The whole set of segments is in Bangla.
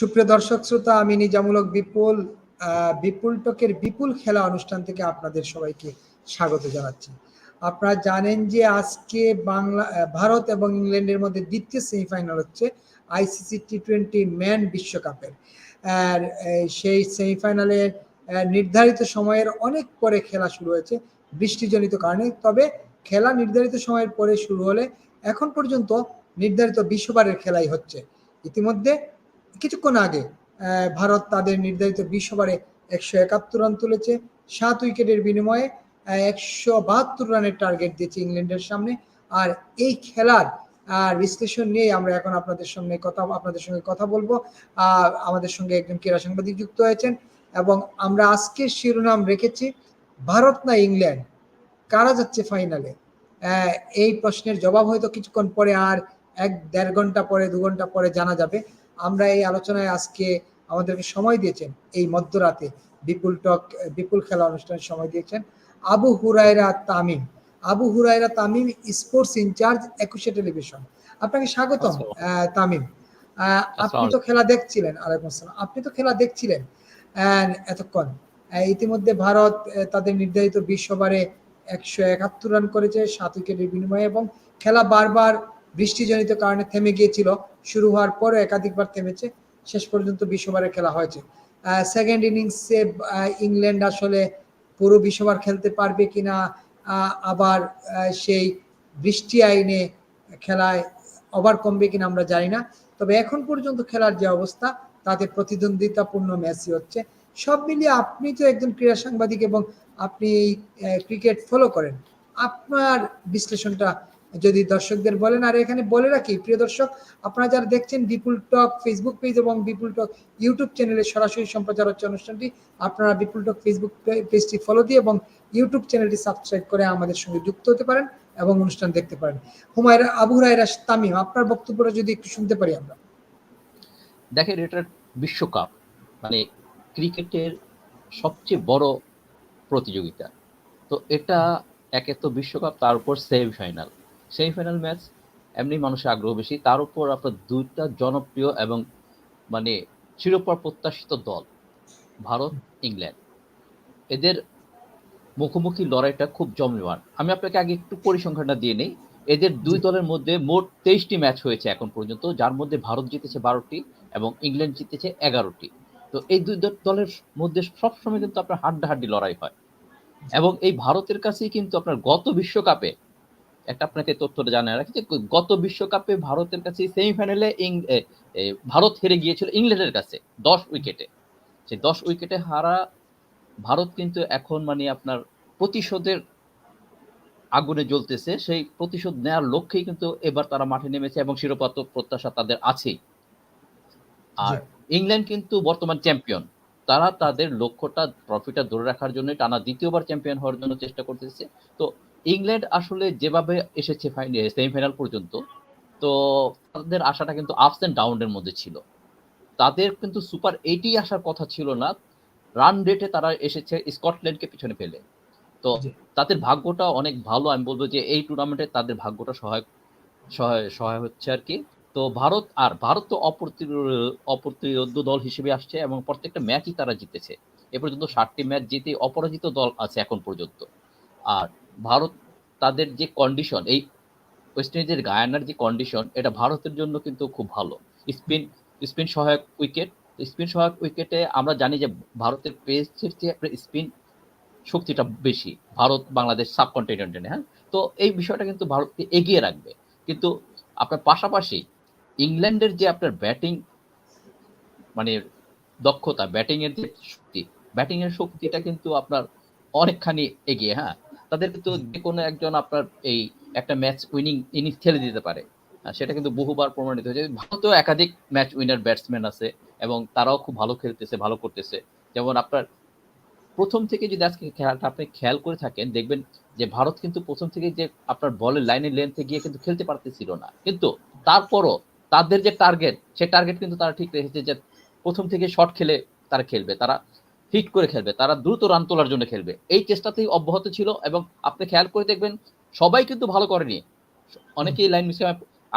সুপ্রিয় দর্শক শ্রোতা, আমি নিজামূলক বিপুল বিপুল টকের বিপুল খেলা অনুষ্ঠান থেকে আপনাদের সবাইকে স্বাগত জানাচ্ছি। আপনারা জানেন যে আজকে বাংলা ভারত এবং ইংল্যান্ডের মধ্যে দ্বিতীয় সেমিফাইনাল হচ্ছে আইসিসি টি টোয়েন্টি ম্যান বিশ্বকাপের। আর সেই সেমিফাইনালে নির্ধারিত সময়ের অনেক পরে খেলা শুরু হয়েছে বৃষ্টিজনিত কারণে। তবে খেলা নির্ধারিত সময়ের পরে শুরু হলে এখন পর্যন্ত নির্ধারিত বিশ্ববারের খেলাই হচ্ছে। ইতিমধ্যে কিছুক্ষণ আগে ভারত তাদের নির্ধারিত বিশ্ববারে একশো একাত্তর রান তুলেছে। সাত উইকেটের বিনিময়ে একশো বাহাত্তর রানের টার্গেট দিয়েছে ইংল্যান্ডের সামনে। আর এই খেলার আর বিশ্লেষণ নিয়ে আমরা এখন আপনাদের সঙ্গে কথা, আপনাদের সঙ্গে কথা বলব। আমাদের সঙ্গে একজন ক্রীড়া সাংবাদিক যুক্ত হয়েছেন এবং আমরা আজকের শিরোনাম রেখেছি, ভারত না ইংল্যান্ড? কারা যাচ্ছে ফাইনালে এই প্রশ্নের জবাব হয়তো কিছুক্ষণ পরে আর এক দেড় ঘণ্টা পরে, দু ঘণ্টা পরে জানা যাবে। আমরা এই আলোচনায় আজকে আমাদেরকে সময় দিয়েছেন এই মধ্যরাতে বিপুল টক বিপুল খেলা অনুষ্ঠানের সময় দিয়েছেন Abu Hurayra Tamim. Abu Hurayra Tamim sports in-charge Ekushey television. আপনাকে স্বাগতম তামিম। আপনি তো খেলা দেখছিলেন আলাইকুম আসসালাম। আপনি তো খেলা দেখছিলেন এতক্ষণ। ইতিমধ্যে ভারত তাদের নির্ধারিত বিশ্ববারে একশো একাত্তর রান করেছে সাত উইকেটের বিনিময়ে এবং খেলা বারবার বৃষ্টিজনিত কারণে থেমে গিয়েছিল, শুরু হওয়ার পরে একাধিকবার থেমেছে, শেষ পর্যন্ত বিশ্ববারে খেলা হয়েছে। সেকেন্ড ইনিংসে ইংল্যান্ড আসলে পুরো বিশ্ববার খেলতে পারবে কিনা আবার সেই বৃষ্টি আইনে খেলায় ওভার কমবে কিনা আমরা জানি না। তবে এখন পর্যন্ত খেলার যে অবস্থা, তাতে প্রতিদ্বন্দ্বিতাপূর্ণ ম্যাচই হচ্ছে। সব মিলিয়ে আপনি তো একজন ক্রীড়া সাংবাদিক এবং আপনি ক্রিকেট ফলো করেন। আপনার বিশ্লেষণটা যদি দর্শকদের বলেন, আর এখানে বলে রাখি, প্রিয় দর্শক, আপনারা যারা দেখছেন বিপুল টক ফেসবুক পেজ এবং বিপুল টক ইউটিউব চ্যানেলে সরাসরি সম্প্রচার হচ্ছে অনুষ্ঠানটি, আপনারা বিপুল টক ফেসবুক পেজটি ফলো দিয়ে এবং ইউটিউব চ্যানেলটি সাবস্ক্রাইব করে আমাদের সঙ্গে যুক্ত হতে পারেন এবং অনুষ্ঠান দেখতে পারেন। হুমায়রা, আবু হুরায়রা তামিম, আপনার বক্তব্যটা যদি একটু শুনতে পারি আমরা। দেখেন, এটা বিশ্বকাপ। মানে ক্রিকেটের সবচেয়ে বড় প্রতিযোগিতা। তো এটা একে তো বিশ্বকাপ, তার উপর সেমিফাইনাল সেমিফাইনাল ম্যাচ এমনি মানুষের আগ্রহ বেশি। তার উপর আপনার দুইটা জনপ্রিয় এবং মানে চিরপর প্রত্যাশিত দল ভারত ইংল্যান্ড। এদের মুখোমুখি লড়াইটা খুব জমজমান আমি আপনাকে আগে একটু পরিসংখ্যানটা দিয়ে নেই। এদের দুই দলের মধ্যে মোট তেইশটি ম্যাচ হয়েছে এখন পর্যন্ত যার মধ্যে ভারত জিতেছে বারোটি এবং ইংল্যান্ড জিতেছে এগারোটি। তো এই দুই দলের মধ্যে সবসময় কিন্তু আপনার হাড্ডাহাড্ডি লড়াই হয়। এবং এই ভারতের কাছেই কিন্তু আপনার গত বিশ্বকাপে একটা আপনাকে তথ্যটা জানায় রাখি যে গত বিশ্বকাপে ভারতের কাছে সেমিফাইনালে ভারত হেরে গিয়েছিল ইংল্যান্ডের কাছে দশ উইকেটে সেই দশ উইকেটে হারা ভারত কিন্তু এখন মানে আপনার প্রতিশোধের আগুনে জ্বলতেছে। সেই প্রতিশোধ নেওয়ার লক্ষ্যেই কিন্তু এবার তারা মাঠে নেমেছে এবং শিরোপা তো প্রত্যাশা তাদের আছেই। আর ইংল্যান্ড কিন্তু বর্তমান চ্যাম্পিয়ন তারা তাদের লক্ষ্যটা ট্রফিটা ধরে রাখার জন্য টানা দ্বিতীয়বার চ্যাম্পিয়ন হওয়ার জন্য চেষ্টা করতেছে। তো ইংল্যান্ড আসলে যেভাবে এসেছে সেমিফাইনাল পর্যন্ত তো তাদের আশাটা কিন্তু আপস এন্ড ডাউনের মধ্যে ছিল। তাদের কিন্তু সুপার এইটি আসার কথা ছিল না। রান রেটে তারা এসেছে স্কটল্যান্ডকে পিছনে ফেলে। তো তাদের ভাগ্যটা অনেক ভালো। আমি বলব যে এই টুর্নামেন্টে তাদের ভাগ্যটা সহায়ক সহায় সহায় হচ্ছে আর কি। তো ভারত আর ভারত তো অপ্রতিরোধ দল হিসেবে আসছে এবং প্রত্যেকটা ম্যাচই তারা জিতেছে। এ পর্যন্ত ষাটটি ম্যাচ জিতে অপরাজিত দল আছে এখন পর্যন্ত। আর ভারত তাদের যে কন্ডিশন এই ওয়েস্ট ইন্ডিজের গায়ানার যে কন্ডিশন এটা ভারতের জন্য কিন্তু খুব ভালো। স্পিন স্পিন সহায়ক উইকেট স্পিন সহায়ক উইকেটে আমরা জানি যে ভারতের পেসের চেয়ে স্পিন শক্তিটা বেশি, ভারত, বাংলাদেশ সাবকন্টিনেন্টে হ্যাঁ? তো এই বিষয়টা কিন্তু ভারতকে এগিয়ে রাখবে। কিন্তু আপনার পাশাপাশি ইংল্যান্ডের যে আপনার ব্যাটিং মানে দক্ষতা ব্যাটিংয়ের যে শক্তি ব্যাটিংয়ের শক্তিটা কিন্তু আপনার অনেকখানি এগিয়ে হ্যাঁ? তাদের কিন্তু যে কোনো একজন আপনার এই একটা ম্যাচ উইনিং ইনিংস খেলে দিতে পারে। সেটা কিন্তু বহুবার প্রমাণিত হয়েছে। ভারতেও একাধিক ম্যাচ উইনার ব্যাটসম্যান আছে এবং তারাও খুব ভালো খেলতেছে ভালো করতেছে। যেমন আপনার প্রথম থেকে যদি আজকে খেলাটা আপনি খেয়াল করে থাকেন দেখবেন যে ভারত কিন্তু প্রথম থেকে যে আপনার বলের লাইনের লেন্থে গিয়ে কিন্তু খেলতে পারতেছিল না। কিন্তু তারপরও তাদের যে টার্গেট সে টার্গেট কিন্তু তারা ঠিক রেখেছে যে প্রথম থেকে শট খেলে তারা খেলবে। তারা হিট করে খেলবে তারা দ্রুত রান তোলার জন্য খেলবে। এই চেষ্টাতেই অব্যাহত ছিল এবং আপনি খেয়াল করে দেখবেন সবাই কিন্তু ভালো করেনি। অনেকেই লাইন মিসে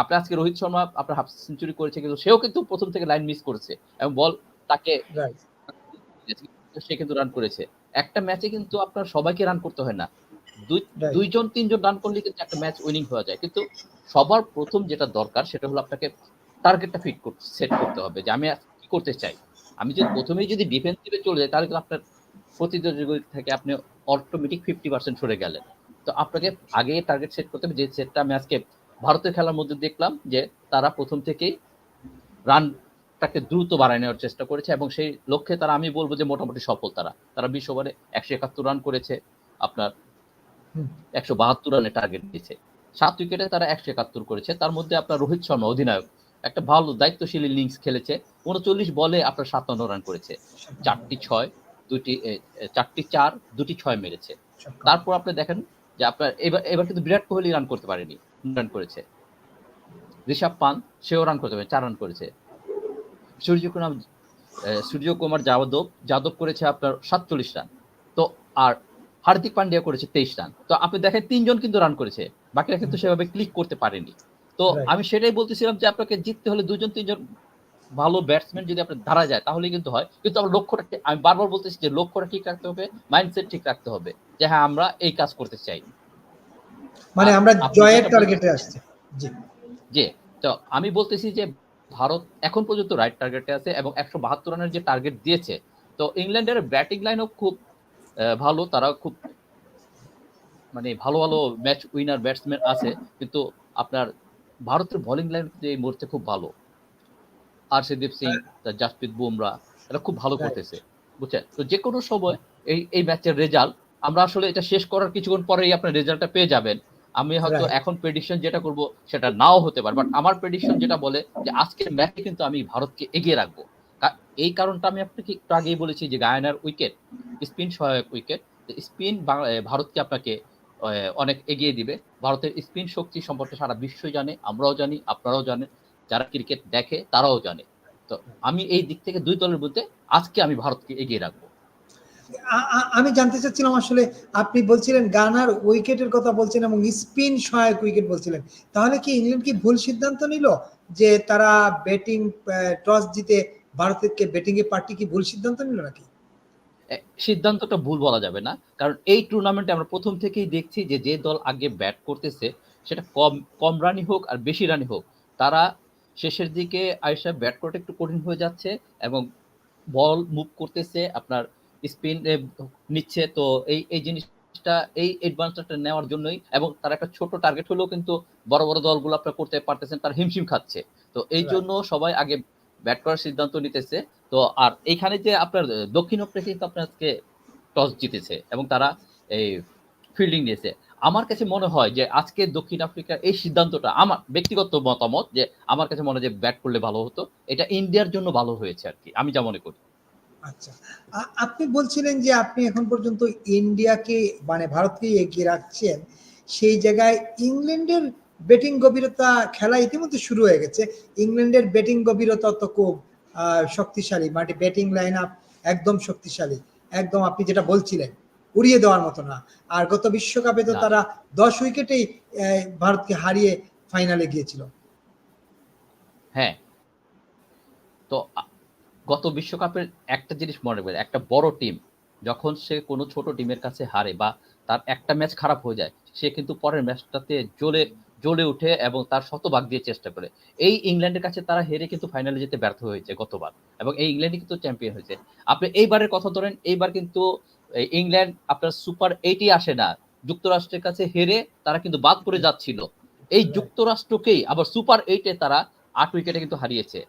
আপনি আজকে রোহিত শর্মা আপনার হাফ সেঞ্চুরি করেছে কিন্তু সেও কিন্তু প্রথম থেকে লাইন মিস করেছে এবং বল তাকে সে কিন্তু রান করেছে। একটা ম্যাচে কিন্তু আপনার সবাইকে রান করতে হয় না। দুই দুইজন তিনজন রান করলে কিন্তু একটা ম্যাচ উইনিং হয়ে যায়। কিন্তু সবার প্রথম যেটা দরকার সেটা হলো আপনাকে টার্গেটটা ফিট সেট করতে হবে যে আমি কি করতে চাই। আমি যদি প্রথমেই যদি ডিফেন্সিভে চলে যাই তাহলে কিন্তু আপনার প্রতিযোগিতা থেকে আপনি অটোমেটিক ফিফটি পার্সেন্ট সরে গেলেন। তো আপনাকে আগে টার্গেট সেট করতে হবে। যে সেটটা আমি আজকে ভারতের খেলার মধ্যে দেখলাম যে তারা প্রথম থেকেই রানটাকে দ্রুত বাড়ায় নেওয়ার চেষ্টা করেছে এবং সেই লক্ষ্যে তারা আমি বলব যে মোটামুটি সফল তারা। তারা বিশ ওভারে একশো একাত্তর রান করেছে আপনার একশো বাহাত্তর রানের টার্গেট দিয়েছে। সাত উইকেটে তারা একশো একাত্তর করেছে। তার মধ্যে আপনার রোহিত শর্মা অধিনায়ক। একটা ভালো দায়িত্বশীল ইনিংস খেলেছে। উনচল্লিশ বলে আপনার সাতান্ন রান করেছে। চারটি ছয় দুটি চারটি চার দুটি ছয় মেরেছে। তারপর আপনি দেখেন যে আপনার এবার এবার কিন্তু বিরাট কোহলি রান করতে পারেনি রান করেছে। ঋষভ পান সেও রান করতে পারে চার রান করেছে। সূর্যকুমার সূর্যকুমার যাদব যাদব করেছে আপনার সাতচল্লিশ রান তো আর হার্দিক পান্ডিয়া করেছে তেইশ রান তো আপনি দেখেন তিনজন কিন্তু রান করেছে বাকিরা কিন্তু সেভাবে ক্লিক করতে পারেনি। তো আমি সেটাই বলতেছিলাম যে আপনাকে জিততে হলে দুজন তিনজন ভালো ব্যাটসম্যান যদি আপনার ধারা যায় তাহলে কিন্তু হয়। কিন্তু আমার লক্ষ্যটা আমি বারবার বলতেছি যে লক্ষ্যটা ঠিক রাখতে হবে মাইন্ডসেট ঠিক রাখতে হবে যে হ্যাঁ আমরা এই কাজ করতে চাই। মানে আমরা জয়ের টার্গেটে আসছে। জি। যে তো আমি বলতেছি যে ভারত এখন পর্যন্ত রাইট টার্গেটে আছে এবং একশো বাহাত্তর রানের যে টার্গেট দিয়েছে তো ইংল্যান্ডের ব্যাটিং লাইনও খুব ভালো তারা খুব মানে ভালো ভালো ম্যাচ উইনার ব্যাটসম্যান আছে। কিন্তু আপনার ভারতের বোলিং লাইন এই মুহূর্তে খুব ভালো। আর আরশদীপ সিং তার জাসপ্রীত বুমরা এরা খুব ভালো করতেছে। বুঝছেন? তো যে কোনো সময় এই এই ম্যাচের রেজাল্ট আমরা আসলে এটা শেষ করার কিছুক্ষণ পরেই আপনার রেজাল্টটা পেয়ে যাবেন। আমি হয়তো এখন প্রেডিকশন যেটা করব সেটা নাও হতে পারে। বাট আমার প্রেডিকশন যেটা বলে যে আজকের ম্যাচে কিন্তু আমি ভারতকে এগিয়ে রাখব। এই কারণটা আমি আপনাকে একটু আগেই বলেছি যে গায়নার উইকেট স্পিন সহায়ক উইকেট স্পিন ভারতকে আপনাকে অনেক এগিয়ে দিবে। ভারতের স্পিন শক্তি সম্পর্কে সারা বিশ্বই জানে, আমরাও জানি, আপনারাও জানেন, যারা ক্রিকেট দেখে তারাও জানে। তো আমি এই দিক থেকে দুই দলের মধ্যে আজকে আমি ভারতকে এগিয়ে রাখব। আমি জানতে চাচ্ছিলাম আসলে আপনি বলছিলেন গানার উইকেটের কথা বলছেন এবং স্পিন সহায়ক উইকেট বলছিলেন। তাহলে কি ইংল্যান্ড কি ভুল সিদ্ধান্ত নিল যে তারা ব্যাটিং টস জিতে ভারতকে ব্যাটিং এ পার্টি কি ভুল সিদ্ধান্ত নিল নাকি? সিদ্ধান্তটা ভুল বলা যাবে না। কারণ এই টুর্নামেন্টে আমরা প্রথম থেকেই দেখছি যে যে দল আগে ব্যাট করতেছে সেটা কম কম রানই হোক আর বেশি রানই হোক তারা শেষের দিকে আয়সা ব্যাট করাটা একটু কঠিন হয়ে যাচ্ছে এবং বল মুভ করতেছে আপনার স্পিন নিচ্ছে। তো এই এই জিনিসটা এই অ্যাডভান্সটা নেওয়ার জন্যই এবং তারা একটা ছোট টার্গেট হলেও কিন্তু বড় বড় দলগুলো আপনার করতে পারতেছেন তারা হিমশিম খাচ্ছে। তো এই জন্য সবাই আগে ব্যাট করার সিদ্ধান্ত নিতেছে। তো আর এইখানে যে আপনার দক্ষিণ আফ্রিকা কিন্তু আপনার আজকে টস জিতেছে এবং তারা এই ফিল্ডিং নিয়েছে। আমার কাছে মনে হয় যে আজকে দক্ষিণ আফ্রিকার এই সিদ্ধান্তটা, আমার ব্যক্তিগত মতামত যে আমার কাছে মনে হয় যে ব্যাট করলে ভালো হতো, এটা ইন্ডিয়ার জন্য ভালো হয়েছে আর কি আমি যা মনে করি। আচ্ছা আপনি বলছিলেন যে আপনি এখন পর্যন্ত ইন্ডিয়াকে মানে ভারতকে এগিয়ে রাখছেন, সেই জায়গায় ইংল্যান্ডের ব্যাটিং গভীরতা খেলা ইতিমধ্যে শুরু হয়ে গেছে। ইংল্যান্ডের ব্যাটিং গভীরতা তো খুব শক্তিশালী মানে ব্যাটিং লাইন আপ একদম শক্তিশালী। একদম আপনি যেটা বলছিলেন উড়িয়ে দেওয়ার মতো না। আর গত বিশ্বকাপে তো তারা দশ উইকেটেই ভারতকে হারিয়ে ফাইনালে গিয়েছিল। হ্যাঁ। তো গত বিশ্বকাপের একটা জিনিস মনে রাখবেন একটা বড় টিম যখন সে কোনো ছোট টিমের কাছে হারে বা তার একটা ম্যাচ খারাপ হয়ে যায় সে কিন্তু পরের ম্যাচটাতে জ্বলে জ্বলে উঠে এবং তার শতভাগ দিয়ে চেষ্টা করে। এই ইংল্যান্ডের কাছে তারা হেরে কিন্তু ফাইনালে যেতে ব্যর্থ হয়েছে গতবার এবং এই ইংল্যান্ডই কিন্তু চ্যাম্পিয়ন হয়েছে। আপনি এইবারের কথা ধরেন এইবার কিন্তু ইংল্যান্ড আপনার সুপার এইটই আসে না। যুক্তরাষ্ট্রের কাছে হেরে তারা কিন্তু বাদ করে যাচ্ছিল। এই যুক্তরাষ্ট্রকেই আবার সুপার এইটে তারা আট উইকেটে কিন্তু হারিয়েছে।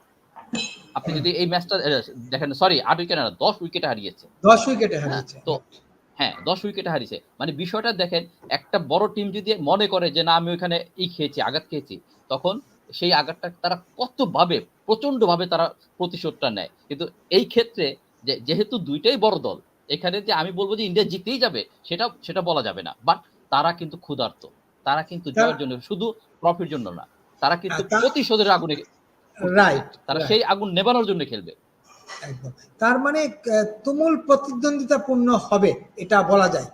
আপনি যদি এই ম্যাচটা দেখেন সরি আট উইকেটে না দশ উইকেটে হারিয়েছে। দশ উইকেটে হারিয়েছে। তো হ্যাঁ দশ উইকেটে হারিয়েছে। মানে বিষয়টা দেখেন একটা বড় টিম যদি মনে করে যে না আমি ওইখানে ই খেয়েছি আঘাত খেয়েছি তখন সেই আঘাতটা তারা কতভাবে প্রচণ্ড ভাবে তারা প্রতিশোধটা নেয়। কিন্তু এই ক্ষেত্রে যে যেহেতু দুইটাই বড় দল এখানে যে আমি বলব যে ইন্ডিয়া জিতেই যাবে সেটা সেটা বলা যাবে না। বাট তারা কিন্তু ক্ষুধার্ত। তারা কিন্তু জয়ের জন্য শুধু ট্রফির জন্য না তারা কিন্তু প্রতিশোধের আগুনে রাইট তারা সেই আগুন নেবানোর জন্য খেলবে। একদম। তার মানে তুমুল প্রতিদ্বন্দ্বিতাপূর্ণ হবে এটা বলা যায়।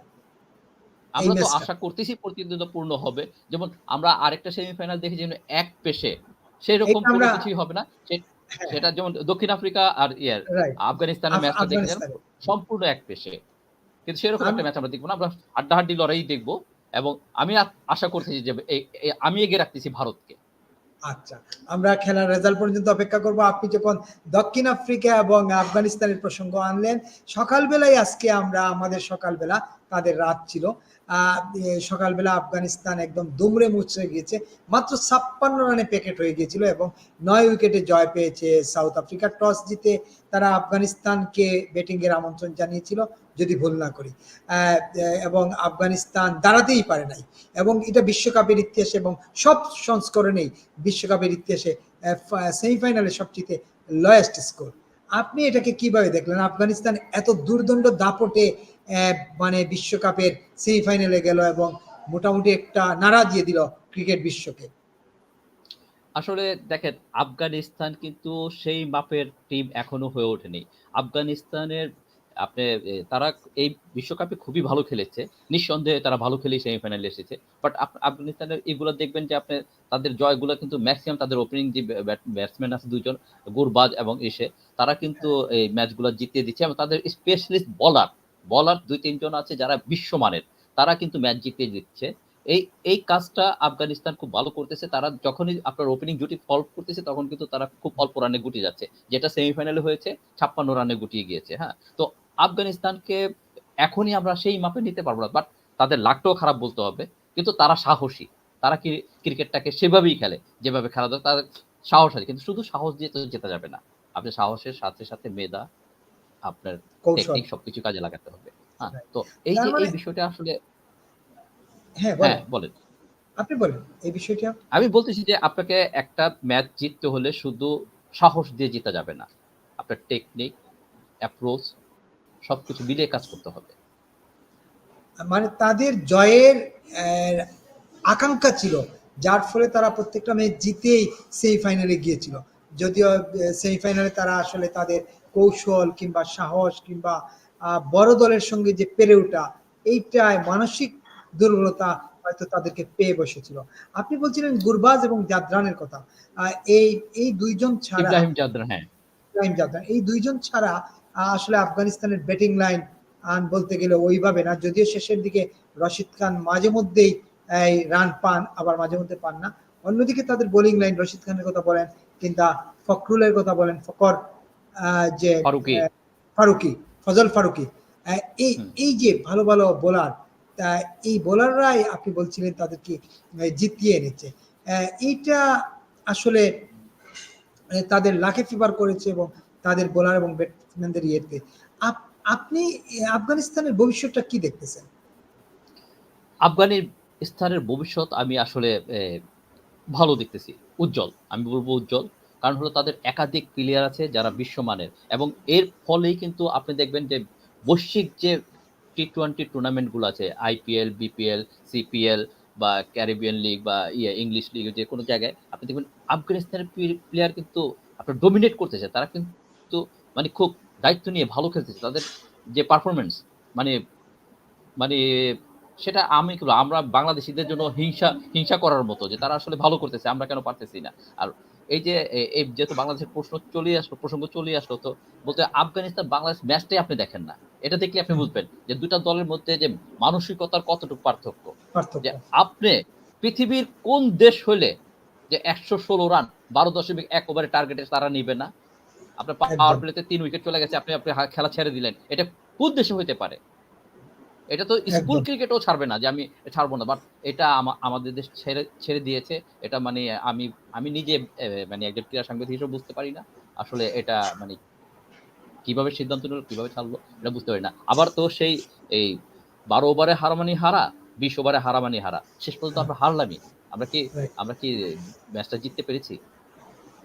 আমরা তো আশা করতেছি প্রতিদ্বন্দ্বিপূর্ণ হবে। যেমন আমরা আরেকটা সেমিফাইনাল দেখি যেন এক পেশে সেরকম কোনো কিছুই হবে না। হ্যাঁ। সেটা যেমন দক্ষিণ আফ্রিকা আর ইয়ার আফগানিস্তানের ম্যাচটা দেখে যেন সম্পূর্ণ এক পেশে কিন্তু সেরকম একটা ম্যাচ আমরা দেখব না। আমরা হাড্ডাহাড্ডি লড়াই দেখব। এবং আমি আশা করতেছি যে আমি এগিয়ে রাখতেছি ভারতকে। আচ্ছা আমরা খেলার রেজাল্ট পর্যন্ত অপেক্ষা করব। আপনি যখন দক্ষিণ আফ্রিকা এবং আফগানিস্তানের প্রসঙ্গ আনলেন, সকালবেলায় আজকে আমরা আমাদের সকালবেলা তাদের রাত ছিল। সকালবেলা আফগানিস্তান একদম দুমড়ে মুচড়ে গিয়েছে। মাত্র ছাপ্পান্ন রানে প্যাকেট হয়ে গিয়েছিল এবং নয় উইকেটে জয় পেয়েছে সাউথ আফ্রিকা। টস জিতে তারা আফগানিস্তানকে ব্যাটিং এর আমন্ত্রণ জানিয়েছিল, যদি ভুল না করি। এবং আফগানিস্তান দাঁড়াতেই পারে নাই। এবং এটা বিশ্বকাপের ইতিহাসে এবং সব সংস্করণেই বিশ্বকাপের ইতিহাসে সেমিফাইনালে সবচেয়ে লয়েস্ট স্কোর আপনি এটাকে কীভাবে দেখলেন? আফগানিস্তান এত দুর্দণ্ড দাপটে মানে বিশ্বকাপের সেমিফাইনালে গেল এবং মোটামুটি একটা নাড়া দিয়ে দিল ক্রিকেট বিশ্বকে। আসলে দেখেন, আফগানিস্তান কিন্তু সেই মাপের টিম এখনও হয়ে ওঠেনি। আফগানিস্তানের, আপনি তারা এই বিশ্বকাপে খুবই ভালো খেলেছে। নিঃসন্দেহে তারা ভালো খেলেই সেমিফাইনালে এসেছে। বাট আফগানিস্তানের এগুলো দেখবেন যে আপনি, তাদের জয়গুলো কিন্তু ম্যাক্সিমাম তাদের ওপেনিং যে ব্যাটসম্যান আছে দুজন গুরবাজ এবং এসে তারা কিন্তু এই ম্যাচগুলো জিতিয়ে দিচ্ছে এবং তাদের স্পেশালিস্ট বলার বলার দুই তিনজন আছে যারা বিশ্বমানের। তারা কিন্তু ম্যাচ জিতিয়ে দিচ্ছে। এই এই কাজটা আফগানিস্তান খুব ভালো করতেছে। তারা যখনই আপনার ওপেনিং জুটি ফল করতেছে, তখন কিন্তু তারা খুব অল্প রানে গুটিয়ে যাচ্ছে। যেটা সেমিফাইনালে হয়েছে, ছাপ্পান্ন রানে গুটিয়ে গিয়েছে হ্যাঁ? তো আফগানিস্তানকে এখনই আমরা সেই মাপে নিতে পারব না বাট তাদের লাকটাও খারাপ বলতে হবে। কিন্তু তারা সাহসী। তারা কি ক্রিকেটটাকে সেভাবেই খেলে, যেভাবে খেলা দরকার তাদের সাহস আছে। কিন্তু শুধু সাহস দিয়ে তো জেতা যাবে না। আপনি সাহসের সাথে সাথে মেধা আপনার টেকনিক সবকিছু কাজে লাগাতে হবে। হ্যাঁ তো এই যে মানে- এই বিষয়টা আসলে হ্যাঁ হ্যাঁ বলেন। আপনি বলেন এই বিষয়টা। আমি বলতেছি যে আপনাকে একটা ম্যাচ জিততে হলে শুধু সাহস দিয়ে জেতা যাবে না। আপনার টেকনিক অ্যাপ্রোচ সবকিছু মিলিয়ে কাজ করতে হবে। মানে তাদের জয়ের আকাঙ্ক্ষা ছিল যার ফলে তারা প্রত্যেকটা ম্যাচ জিতেই সেমিফাইনালে গিয়েছিল। যদিও সেমিফাইনালে তারা আসলে তাদের কৌশল কিংবা সাহস কিংবা বড় দলের সঙ্গে যে পেরে ওঠা এইটায় মানসিক দুর্বলতা হয়তো তাদেরকে পেয়ে বসেছিল। আপনি বলছিলেন গুরবাজ এবং জাদরানের কথা। এই এই দুইজন ছাড়া ইব্রাহিম চাদ্রা হ্যাঁ। ইব্রাহিম জাদরান এই দুইজন ছাড়া আসলে আফগানিস্তানের ব্যাটিং লাইন আন বলতে গেলে ওইভাবে না। যদিও শেষের দিকে রশিদ খান মাঝে মধ্যেই রান পান আবার মাঝে মধ্যে পান না। অন্যদিকে তাদের বোলিং লাইন রশিদ খানের কথা বলেন কিংবা ফখরুলের কথা বলেন ফকর যে ফারুকি। ফজল ফারুকি। এই এই যে ভালো ভালো বোলার এই বোলাররাই আপনি বলছিলেন তাদেরকে জিতিয়ে এনেছে। এইটা আসলে তাদের লাখে ফিভার করেছে এবং তাদের বোলার এবং ব্যাটসম্যানদের ইয়েতে। আপনি আফগানিস্তানের ভবিষ্যৎটা কি দেখতেছেন? আফগানিস্তানের ভবিষ্যৎ আমি আসলে ভালো দেখতেছি। উজ্জ্বল, আমি বলব উজ্জ্বল, কারণ হলো তাদের একাধিক প্লেয়ার আছে যারা বিশ্বমানের এবং এর ফলেই কিন্তু আপনি দেখবেন যে বৈশ্বিক যে টি টোয়েন্টি টুর্নামেন্টগুলো আছে আইপিএল বিপিএল সিপিএল বা ক্যারিবিয়ান লিগ বা ইয়ে ইংলিশ লিগ যে কোনো জায়গায়, আপনি দেখবেন আফগানিস্তানের প্লেয়ার কিন্তু আপনার ডোমিনেট করতেছে। তারা কিন্তু মানে খুব দায়িত্ব নিয়ে ভালো খেলতেছে। তাদের যে পারফরমেন্স মানে মানে সেটা আমি কি আমরা বাংলাদেশিদের জন্য হিংসা হিংসা করার মতো যে তারা আসলে ভালো করতেছে আমরা কেন পারতেছি না? আর এই যে এই যেহেতু বাংলাদেশের প্রশ্ন চলে আসলো প্রসঙ্গ চলে আসলো তো বলতে আফগানিস্তান বাংলাদেশ ম্যাচটাই আপনি দেখেন না। এটা দেখলে আপনি বুঝবেন যে দুটা দলের মধ্যে যে মানসিকতার কতটুকু পার্থক্য পার্থক্য। যে আপনি পৃথিবীর কোন দেশ হলে যে একশো ষোলো রান বারো দশমিক এক ওভারে টার্গেটে তারা নিবে না? আপনার পাওয়ার প্লেতে তিন উইকেট চলে গেছে আপনি আপনি খেলা ছেড়ে দিলেন। এটা কোন দেশে হইতে পারে? এটা তো স্কুল ক্রিকেটও ছাড়বে না যে আমি ছাড়বো না বাট এটা আমাদের দেশ ছেড়ে ছেড়ে দিয়েছে। এটা মানে আমি আমি নিজে মানে একজন ক্রীড়া সাংবাদিক হিসেবে বুঝতে পারি না। আসলে এটা মানে কীভাবে সিদ্ধান্ত নিল কীভাবে ছাড়লো এটা বুঝতে পারি না। আবার তো সেই এই বারো ওভারে হারামানি হারা বিশ ওভারে হারামানি হারা শেষ পর্যন্ত আমরা হারলামই। আমরা কি আমরা কি ম্যাচটা জিততে পেরেছি?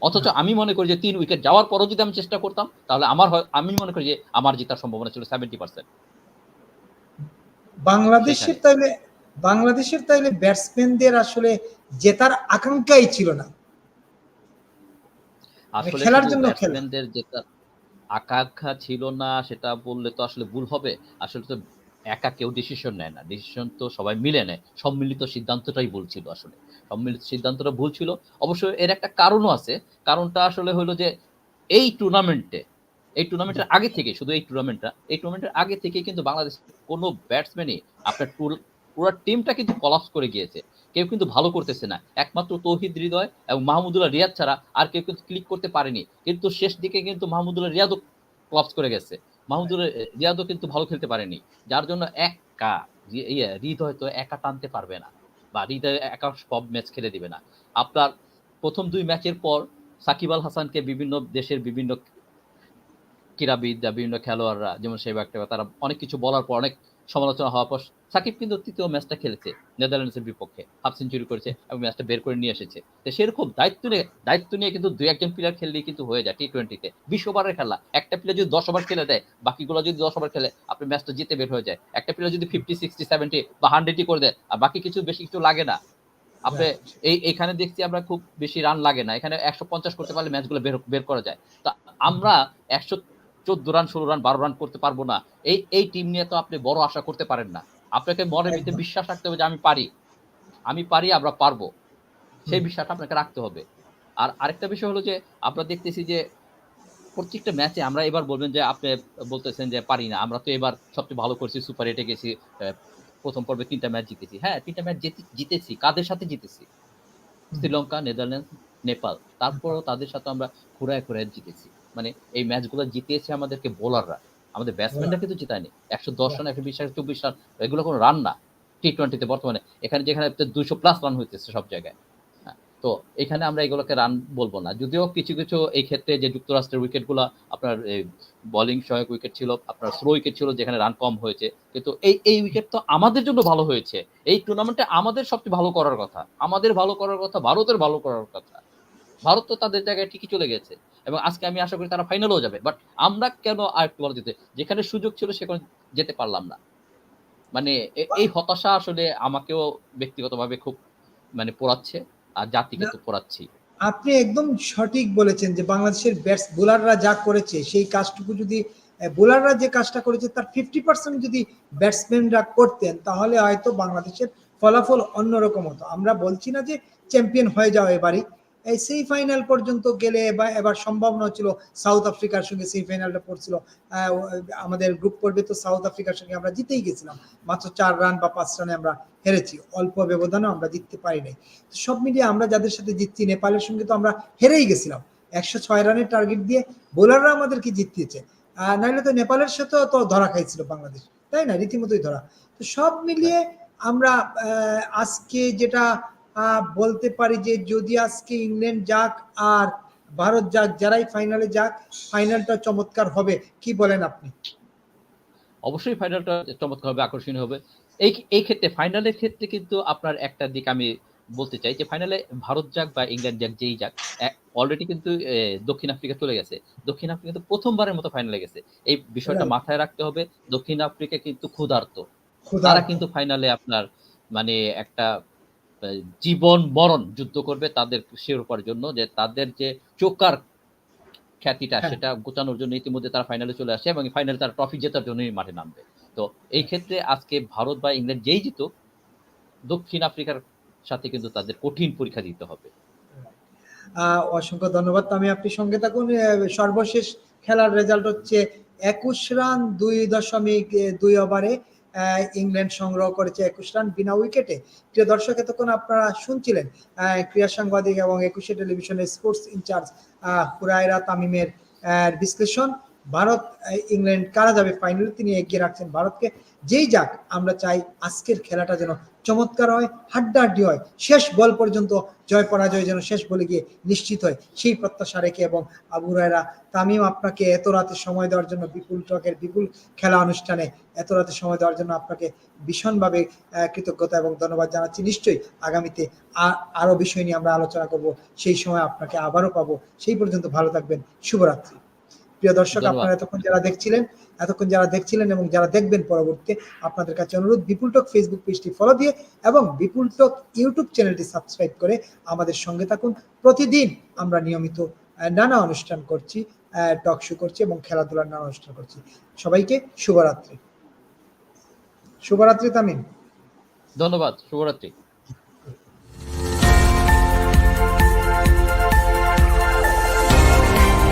অথচ আমি মনে করি যে তিন উইকেট যাওয়ার পরও যদি আমি চেষ্টা করতাম তাহলে আমার আমি মনে করি যে আমার জেতার সম্ভাবনা ছিল সেভেন্টি পার্সেন্ট বাংলাদেশের তাইলে বাংলাদেশের তাইলে ব্যাটসম্যানদের আসলে জেতার আকাঙ্ক্ষাই ছিল না। খেলার জন্য। ব্যাটসম্যানদের যেটা আকাঙ্ক্ষা ছিল না সেটা বললে তো আসলে ভুল হবে। আসলে তো একা কেউ ডিসিশন নেয় না। ডিসিশন তো সবাই মিলে নেয়। সম্মিলিত সিদ্ধান্তটাই ভুল ছিল আসলে। সম্মিলিত সিদ্ধান্তটা ভুল ছিল। অবশ্য এর একটা কারণও আছে। কারণটা আসলে হলো যে এই টুর্নামেন্টে এই টুর্নামেন্টের আগে থেকে শুধু এই টুর্নামেন্টটা এই টুর্নামেন্টের আগে থেকে কিন্তু বাংলাদেশ কোনো ব্যাটসম্যানই আপনার টুর পুরো টিমটা কিন্তু কলাপস করে গিয়েছে। কেউ কিন্তু ভালো করতেছে না। একমাত্র তৌহিদ হৃদয় এবং মাহমুদুল্লাহ রিয়াদ ছাড়া আর কেউ কিন্তু ক্লিক করতে পারেনি। কিন্তু শেষ দিকে কিন্তু মাহমুদুল্লাহ রিয়াদও কলাপস করে গেছে। মাহমুদুল্লাহ রিয়াদও কিন্তু ভালো খেলতে পারেনি। যার জন্য একা ইয়ে, হৃদয় তো একা টানতে পারবে না বা হৃদয় একা সব ম্যাচ খেলে দিবে না। আপনার প্রথম দুই ম্যাচের পর সাকিব আল হাসানকে বিভিন্ন দেশের বিভিন্ন ক্রীড়াবিদ বা বিভিন্ন খেলোয়াড়রা যেমন সেই একটা তারা অনেক কিছু বলার পর অনেক সমালোচনা হওয়ার পর সাকিব কিন্তু তৃতীয় ম্যাচটা খেলেছে নেদারল্যান্ডসের বিপক্ষে। হাফ সেঞ্চুরি করেছে এবং ম্যাচটা বের করে নিয়ে এসেছে। তো সেরকম দায়িত্ব নিয়ে দায়িত্ব নিয়ে কিন্তু দুই একজন প্লেয়ার খেললেই কিন্তু হয়ে যায় টি টোয়েন্টিতে বিশ ওভারের খেলা একটা প্লেয়ার যদি দশ ওভার খেলে দেয় বাকিগুলো যদি দশ ওভার খেলে আপনি ম্যাচটা জিতে বের হয়ে যায়। একটা প্লেয়ার যদি ফিফটি সিক্সটি সেভেন্টি বা হান্ড্রেডই করে দেয় আর বাকি কিছু বেশি কিছু লাগে না। আপনি এই এখানে দেখছি আমরা খুব বেশি রান লাগে না। এখানে একশো পঞ্চাশ করতে পারলে ম্যাচগুলো বের বের করা যায়। তা আমরা একশো চোদ্দ রান ষোলো রান বারো রান করতে পারব না। এই এই টিম নিয়ে তো আপনি বড় আশা করতে পারেন না। আপনাকে মনের ভিতরে বিশ্বাস রাখতে হবে যে আমি পারি। আমি পারি আমরা পারব। সেই বিশ্বাসটা আপনাকে রাখতে হবে। আর আরেকটা বিষয় হলো যে আমরা দেখতেছি যে প্রত্যেকটা ম্যাচে আমরা এবার বলবেন যে আপনি বলতেছেন যে পারি না। আমরা তো এবার সবচেয়ে ভালো করছি সুপার এটে গেছি প্রথম পর্বে তিনটা ম্যাচ জিতেছি। হ্যাঁ তিনটা ম্যাচ জিতেছি কাদের সাথে জিতেছি? শ্রীলঙ্কা নেদারল্যান্ডস নেপাল। তারপরও তাদের সাথে আমরা ঘুরায় ঘুরায় জিতেছি। মানে এই ম্যাচগুলো জিতিয়েছে আমাদেরকে বোলাররা। আমাদের ব্যাটসম্যানরা কিন্তু জিতায়নি। একশো দশ রান একশো বিশ রান চব্বিশ রান এগুলো কোনো রান না। টি টোয়েন্টিতে বর্তমানে। এখানে যেখানে দুশো প্লাস রান হইতেছে সব জায়গায়। হ্যাঁ, তো এখানে আমরা এগুলোকে রান বলব না। যদিও কিছু কিছু এই ক্ষেত্রে যে যুক্তরাষ্ট্রের উইকেটগুলো আপনার বোলিং সহায়ক উইকেট ছিল আপনার স্লো উইকেট ছিল যেখানে রান কম হয়েছে। কিন্তু এই এই উইকেট তো আমাদের জন্য ভালো হয়েছে। এই টুর্নামেন্টে আমাদের সবচেয়ে ভালো করার কথা। আমাদের ভালো করার কথা ভারতের ভালো করার কথা। ভারত তো তাদের জায়গায় ঠিকই চলে গেছে। এবং আজকে আমি আশা করি তারা ফাইনালেও যাবে। বাট আমরা কেন আর একটু ভালো যেতে? যেখানে সুযোগ ছিল সেখানে যেতে পারলাম না। মানে এই হতাশা আসলে আমাকেও ব্যক্তিগতভাবে খুব মানে পোড়াচ্ছে আর জাতিকে তো পোড়াচ্ছি। আপনি একদম সঠিক বলেছেন যে বাংলাদেশের ব্যাটস বোলাররা যা করেছে সেই কাজটুকু যদি বোলাররা যে কাজটা করেছে তার ফিফটি পার্সেন্ট যদি ব্যাটসম্যানরা করতেন তাহলে হয়তো বাংলাদেশের ফলাফল অন্যরকম হতো। আমরা বলছি না যে চ্যাম্পিয়ন হয়ে যাও এবারই। এই সেই ফাইনাল পর্যন্ত গেলে এবার এবার সম্ভাবনা ছিল সাউথ আফ্রিকার সঙ্গে সেই ফাইনালটা পড়ছিল আমাদের গ্রুপ পর্বে তো সাউথ আফ্রিকার সঙ্গে আমরা জিতেই গেছিলাম। মাত্র চার রান বা পাঁচ রানে আমরা হেরেছি। অল্প ব্যবধানেও আমরা জিততে পারি নাই। সব মিলিয়ে আমরা যাদের সাথে জিতছি নেপালের সঙ্গে তো আমরা হেরেই গেছিলাম। একশো ছয় রানের টার্গেট দিয়ে বোলাররা আমাদেরকে জিতিয়েছে। আহ, নাহলে তো নেপালের সাথেও তো ধরা খাইছিল বাংলাদেশ। তাই না? রীতিমতোই ধরা। তো সব মিলিয়ে আমরা আজকে যেটা বলতে পারি যে যদি আজকে ইংল্যান্ড যাক আর ভারত যাক যারাই ফাইনালে যাক ফাইনালটা চমৎকার হবে। কি বলেন আপনি? অবশ্যই ফাইনালটা চমৎকার হবে আকর্ষণীয় হবে। এই এই ক্ষেত্রে ফাইনালের ক্ষেত্রে কিন্তু আপনার একটা দিক আমি বলতে চাই যে ফাইনালে ভারত যাক বা ইংল্যান্ড যাক যেই যাক অলরেডি কিন্তু দক্ষিণ আফ্রিকা চলে গেছে। দক্ষিণ আফ্রিকা তো প্রথমবারের মতো ফাইনালে গেছে। এই বিষয়টা মাথায় রাখতে হবে দক্ষিণ আফ্রিকা কিন্তু ক্ষুধার্ত। তারা কিন্তু ফাইনালে আপনার মানে একটা জীবন মরণ যুদ্ধ করবে তাদের শিরোপার জন্য যে তাদের যে চোকার খ্যাতিটা হ্যাঁ। সেটা গোছানোর জন্য ইতিমধ্যে তারা ফাইনালে চলে আসে এবং ফাইনালে তারা ট্রফি জেতার জন্যই মাঠে নামবে। তো এই ক্ষেত্রে আজকে ভারত বা ইংল্যান্ড যেই জিত দক্ষিণ আফ্রিকার সাথে কিন্তু তাদের কঠিন পরীক্ষা দিতে হবে। অসংখ্য ধন্যবাদ। আমি আপনি সঙ্গে থাকুন সর্বশেষ খেলার রেজাল্ট হচ্ছে একুশ রান দুই দশমিক দুই ওভারে ইংল্যান্ড সংগ্রহ করেছে একুশ রান বিনা উইকেটে। প্রিয় দর্শক, এতক্ষণ আপনারা শুনছিলেন ক্রীড়া সাংবাদিক এবং একুশে টেলিভিশনের স্পোর্টস ইনচার্জ হুরায়রা তামিমের বিশ্লেষণ। ভারত ইংল্যান্ড কারা যাবে? ফাইনালে তিনি এগিয়ে রাখছেন ভারতকে। যেই যাক, আমরা চাই আজকের খেলাটা যেন চমৎকার হয়, হাড্ডাহাড্ডি হয়। শেষ বল পর্যন্ত জয় পরাজয় যেন শেষ বলে গিয়ে নিশ্চিত হয়। সেই প্রত্যাশা রেখে এবং আবু রায়রা তামিম আপনাকে এত রাতে সময় দেওয়ার জন্য বিপুল টকের বিপুল খেলা অনুষ্ঠানে এত রাতে সময় দেওয়ার জন্য আপনাকে ভীষণভাবে কৃতজ্ঞতা এবং ধন্যবাদ জানাচ্ছি। নিশ্চয়ই আগামীতে আ- আরও বিষয় নিয়ে আমরা আলোচনা করব। সেই সময় আপনাকে আবারও পাবো। সেই পর্যন্ত ভালো থাকবেন। শুভরাত্রি। প্রিয় দর্শক আপনারা এতক্ষণ যারা দেখছিলেন এতক্ষণ যারা দেখছিলেন এবং যারা দেখবেন পরবর্তীতে আপনাদের কাছে অনুরোধ বিপুল টক ফেসবুক পেজটি ফলো দিয়ে এবং বিপুল টক ইউটিউব চ্যানেলটি সাবস্ক্রাইব করে আমাদের সঙ্গে থাকুন। প্রতিদিন আমরা নিয়মিত নানা অনুষ্ঠান করছি টক শো করছি এবং খেলাধুলার নানা অনুষ্ঠান করছি। সবাইকে শুভরাত্রি। শুভরাত্রি তামিম। ধন্যবাদ শুভরাত্রি।